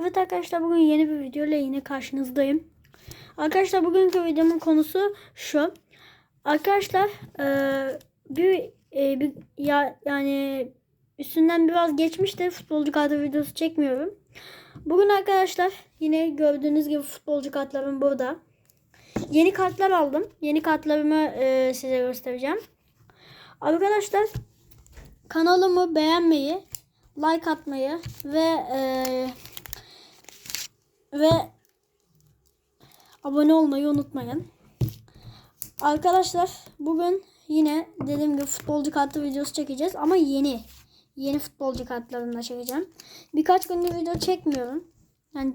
Evet arkadaşlar bugün yeni bir video ile yine karşınızdayım. Arkadaşlar bugünkü videomun konusu şu. Arkadaşlar eee, bir, eee, bir ya yani üstünden biraz geçmişti futbolcu kartı videosu çekmiyorum. Bugün arkadaşlar yine gördüğünüz gibi futbolcu kartlarım burada. Yeni kartlar aldım. Yeni kartlarımı eee, size göstereceğim. Arkadaşlar kanalımı beğenmeyi, like atmayı ve eee, ve abone olmayı unutmayın. Arkadaşlar bugün yine dediğim gibi futbolcu kartı videosu çekeceğiz ama yeni. Yeni futbolcu kartlarını çekeceğim. Birkaç gündür video çekmiyorum. Yani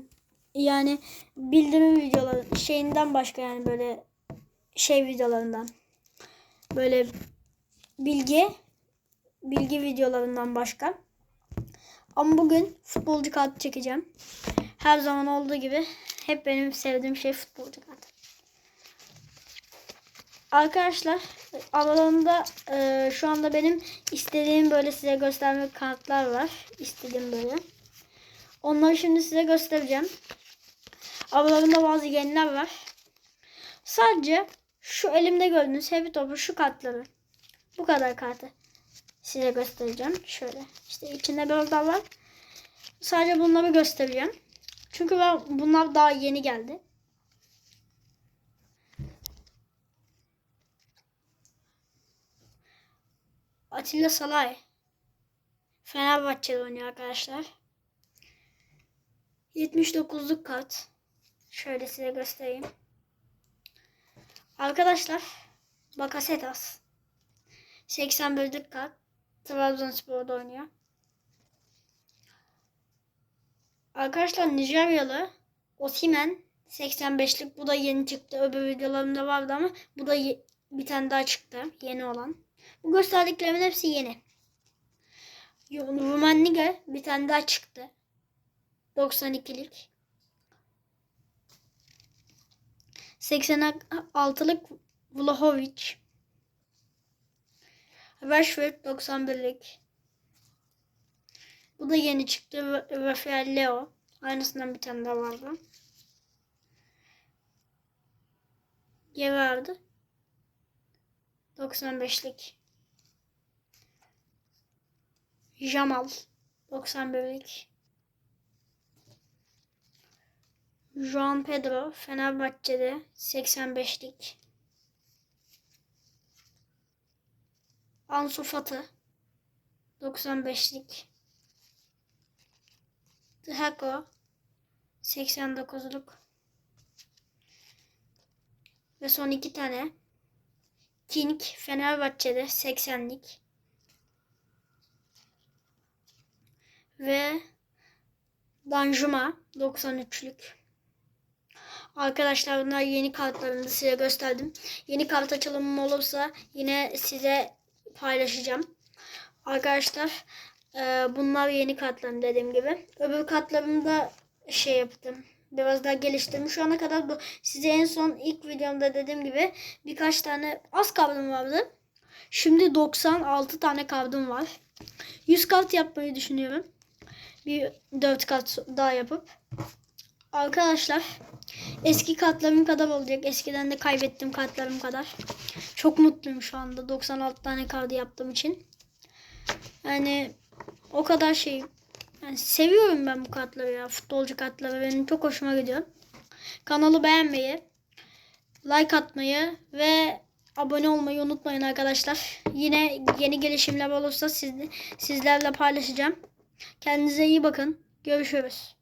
yani bildirim videoları şeyinden başka yani böyle şey videolarından. Böyle bilgi bilgi videolarından başka. Ama bugün futbolcu kartı çekeceğim. Her zaman olduğu gibi hep benim sevdiğim şey futbolcu kartı. Arkadaşlar aralarında e, şu anda benim istediğim böyle size göstermek kartlar var. İstediğim böyle. Onları şimdi size göstereceğim. Aralarında bazı yeniler var. Sadece şu elimde gördüğünüz heavy topu şu kartları. Bu kadar kartı size göstereceğim. Şöyle işte içinde biraz daha var. Sadece bunları göstereceğim. Çünkü ben, bunlar daha yeni geldi. Atilla Salay. Fenerbahçe'de oynuyor arkadaşlar. 79'luk kart. Şöyle size göstereyim. Arkadaşlar Bakasetas. 81'lik kart. Trabzonspor'da oynuyor. Arkadaşlar Nijeryalı Osimen 85'lik. Bu da yeni çıktı. Öbür videolarımda vardı ama bu da bir tane daha çıktı. Yeni olan. Bu gösterdiklerimin hepsi yeni. Yo- Rummenigge bir tane daha çıktı. 92'lik. 86'lık Vlahovic. Rashford 91'lik. Bu da yeni çıktı. Ra- Rafael Leo. Aynısından bir tane daha vardı. Gerard. 95'lik. Jamal. 91'lik. Juan Pedro. Fenerbahçe'de. 85'lik. Ansu Fati. 95'lik. Dhako 89'luk ve son iki tane King Fenerbahçe'de 80'lik ve Danjuma 93'lük. Arkadaşlar bunlar yeni kartlarını size gösterdim. Yeni kart açılımım olursa yine size paylaşacağım. Arkadaşlar ee, bunlar yeni kartlarım dediğim gibi. Öbür kartlarımı şey yaptım. Biraz daha geliştirdim. Şu ana kadar bu size en son ilk videomda dediğim gibi birkaç tane az kartım vardı. Şimdi 96 tane kartım var. 100 kart yapmayı düşünüyorum. Bir 4 kart daha yapıp. Arkadaşlar eski kartlarım kadar olacak. Eskiden de kaybettiğim kartlarım kadar. Çok mutluyum şu anda 96 tane kartı yaptığım için. Yani o kadar şey. Yani seviyorum ben bu kartları ya. Futbolcu kartları benim çok hoşuma gidiyor. Kanalı beğenmeyi, like atmayı ve abone olmayı unutmayın arkadaşlar. Yine yeni gelişimler olursa siz, sizlerle paylaşacağım. Kendinize iyi bakın. Görüşürüz.